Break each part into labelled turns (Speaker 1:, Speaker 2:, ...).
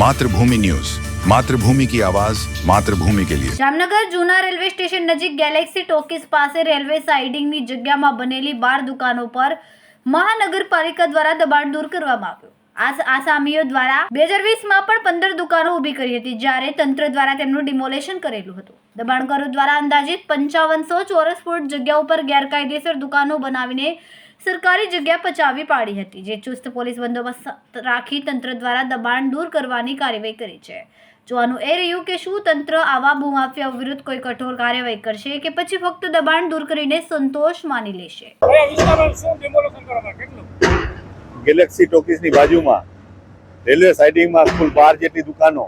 Speaker 1: Mathrubhumi news. Mathrubhumi કી આવાજ, માતૃભૂમિ કે લિયે.
Speaker 2: જામનગર જૂના રેલવે સ્ટેશન નજીક ગેલેક્સી ટોકીસ પાસે રેલવે સાઇડિંગની જગ્યામાં બનેલી બાર દુકાનો પર મહાનગરપાલિકા દ્વારા દબાણ દૂર કરવામાં આવ્યું. આસામીઓ દ્વારા બે હજાર વીસમાં પણ પંદર દુકાનો ઊભી કરી હતી, જ્યારે તંત્ર દ્વારા તેમનું ડિમોલેશન કરેલું હતું. દબાણકારો દ્વારા અંદાજિત પંચાવનસો ચોરસ ફૂટ જગ્યા ઉપર ગેરકાયદેસર દુકાનો બનાવીને સરકારી જગ્યા પચાવી પાડી હતી, જે ચુસ્ત પોલીસ બંદોબસ્ત રાખી તંત્ર દ્વારા દબાણ દૂર કરવાની કાર્યવાહી કરી છે. જોવાનું એ રહ્યું કે શું તંત્ર આવા ભૂમાફિયા વિરુદ્ધ કોઈ કઠોર કાર્યવાહી કરશે કે પછી ફક્ત દબાણ દૂર કરીને સંતોષ માની લેશે?
Speaker 3: ગેલેક્સી ટોકીઝની બાજુમાં રેલવે સાઇડિંગમાં કુલ બાર જેટલી દુકાનો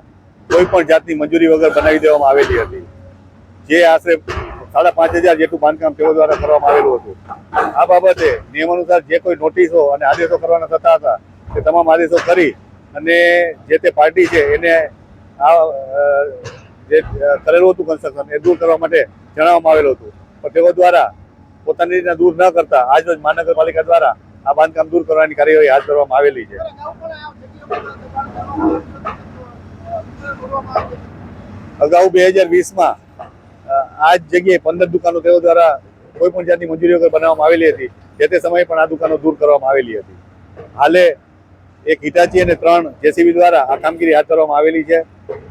Speaker 3: કોઈ પણ જાતની મંજૂરી વગર બનાવી દેવામાં આવેલી હતી. જે આશરે સાડા પાંચ હજાર જેટલું બાંધકામ તેઓ દ્વારા કરવામાં આવેલું હતું. આ બાબતે નિયમ અનુસાર જે કોઈ નોટિસો અને આદેશો કરવાના થતા હતા, તે તમામ આદેશો કરી અને જે તે પાર્ટી છે એને આ જે કરેલું હતું કન્સ્ટ્રક્શન એ દૂર કરવા માટે જણાવવામાં આવેલું હતું. પણ તેઓ દ્વારા પોતાની રીતના દૂર ન કરતા આજરોજ મહાનગરપાલિકા દ્વારા આ બાંધકામ દૂર કરવાની કાર્યવાહી હાથ ધરવામાં આવેલી છે. અગાઉ બે હજાર વીસમાં આ જ જગ્યાએ પંદર દુકાનો તેઓ દ્વારા કોઈ પણ જાતની મંજૂરી વગર બનાવવામાં આવેલી હતી. જે તે સમયે પણ આ દુકાનો દૂર કરવામાં આવેલી હતી. હાલે એક હિટાચી અને ત્રણ જેસીબી દ્વારા આ કામગીરી હાથ ધરવામાં આવેલી છે.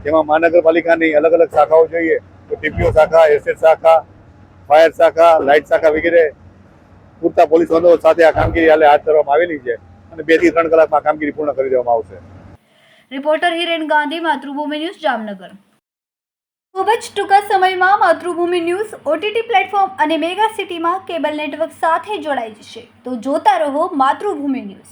Speaker 3: જેમાં મહાનગરપાલિકાની અલગ અલગ શાખાઓ જોઈએ, તો ટીપીઓ શાખા એસએસ શાખા, ફાયર શાખા, લાઇટ શાખા વગેરે પૂરતા પોલીસ બંદોબસ્ત સાથે આ કામગીરી હાલે હાથ ધરવામાં આવેલી છે અને બેથી ત્રણ કલાકમાં કામગીરી પૂર્ણ કરી દેવામાં આવશે.
Speaker 2: Reporter Hiren Gandhi, Matrubhumi news, Jamnagar. ખૂબ જ ટૂંકા સમયમાં માતૃભૂમિ ન્યૂઝ ઓટીટી પ્લેટફોર્મ અને મેગા સિટીમાં કેબલ નેટવર્ક સાથે જોડાઈ જશે. તો જોતા રહો માતૃભૂમિ ન્યૂઝ.